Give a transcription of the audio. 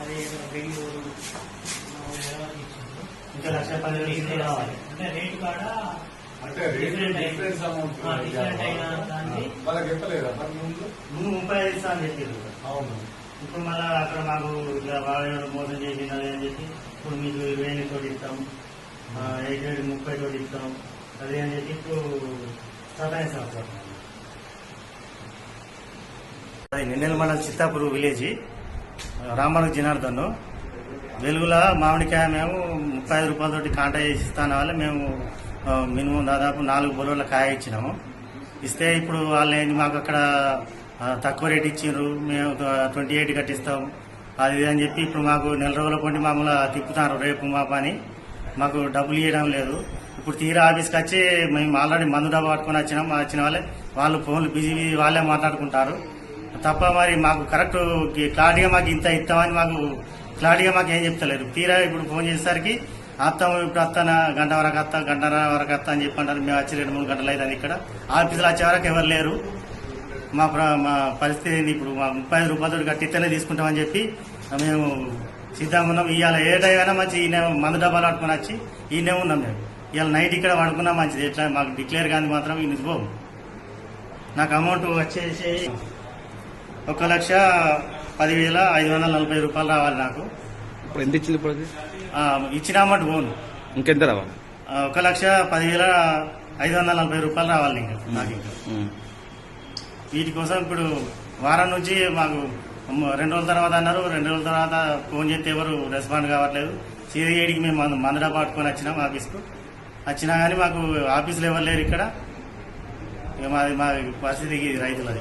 అది వెయ్యి నాలుగు వరకు ఇచ్చిండ్రు. ఇంకా లక్ష పదివేలు ఇస్తే కావాలి అంటే రేటు కాడ అంటే డిఫరెంట్ అయిన దాన్ని ముప్పై ఐదు చెప్పారు అవును ఇప్పుడు మళ్ళీ అక్కడ మాకు ఇట్లా వాడు మోసం చేసినది అని చెప్పి ఇప్పుడు మీకు ఇరవై ఎనిమిది తోటి ఇస్తాం ఎయిట్ ఎయిట్ ముప్పై తోటి ఇస్తాం అదే అని చెప్పి ఇప్పుడు సతాయిస్తాం సార్ అది నిన్నెల మండలం చిత్తాపూర్ విలేజ్ రామను జనార్దన్ వెలుగుల మామిడికాయ మేము ముప్పై ఐదు రూపాయలతోటి కాంటా చేసి ఇస్తాను వల్ల మేము మినిమం దాదాపు నాలుగు బొలవుల కాయ ఇచ్చినాము. ఇస్తే ఇప్పుడు వాళ్ళు ఏంది మాకు అక్కడ తక్కువ రేట్ ఇచ్చిండ్రు మేము ట్వంటీ ఎయిట్ కట్టిస్తాం అది ఇది అని చెప్పి ఇప్పుడు మాకు నెల రోజుల కొండి మామూలు తిప్పుతారు రేపు మా పని. మాకు డబ్బులు ఇవ్వడం లేదు. ఇప్పుడు తీరా ఆఫీస్కి వచ్చి మేము ఆల్రెడీ మందు డబ్బు పట్టుకొని వచ్చినాం వచ్చిన వాళ్ళే వాళ్ళు ఫోన్లు బిజీ బిజీ వాళ్ళే మాట్లాడుకుంటారు. తప్ప మరి మాకు కరెక్ట్ క్లారిటీగా మాకు ఇంత ఇస్తామని మాకు క్లారిటీగా మాకు ఏం చెప్తలేరు తీరా ఇప్పుడు ఫోన్ చేసేసరికి అత్తాము ఇప్పుడు వస్తాన గంట వరకు వస్తా గంటన్నర వరకు వస్తా అని చెప్పి అంటారు మేము వచ్చి రెండు మూడు గంటలు అవుతుంది ఇక్కడ. ఆఫీసులో వచ్చే వరకు ఎవరు లేరు. మా మా పరిస్థితి ఏంది ఇప్పుడు మా ముప్పై ఐదు రూపాయలు కట్టిస్తేనే తీసుకుంటామని చెప్పి మేము సిద్ధంగా ఉన్నాం. ఇవాళ ఏ టైం అయినా మంచి ఈయన మందు డబ్బాలు పట్టుకొని వచ్చి ఈయనే ఉన్నాం మేము. ఇవాళ నైట్ ఇక్కడ పడుకున్నాం మంచిది. ఎట్లా మాకు డిక్లేర్ కానీ మాత్రం ఈ పోము. నాకు అమౌంట్ వచ్చేసి ఒక లక్ష పదివేల ఐదు వందల నలభై రూపాయలు రావాలి నాకు. ఇప్పుడు ఎంత ఇచ్చింది ఇప్పుడు అది? ఆ, ఇచ్చిన అమౌంట్ పోను. ఇంకెంత రావాలి? ఆ, ఒక లక్ష పదివేల ఐదు వందల నలభై రూపాయలు రావాలి ఇంకా నాకు ఇంకా. ఉమ్. వీటి కోసం ఇప్పుడు వారం నుంచి మాకు మ- రెండు రోజుల తర్వాత అన్నారు. రెండు రోజుల తర్వాత ఫోన్ చేస్తే ఎవరు రెస్పాండ్ కావట్లేదు. సీరియడికి మేము మందు మందుడా పట్టుకొని వచ్చినాం ఆఫీస్కు. వచ్చినా కానీ మాకు ఆఫీసులో ఎవరు లేరు ఇక్కడ. ఇక మాది మా పరిస్థితికి రైతులది.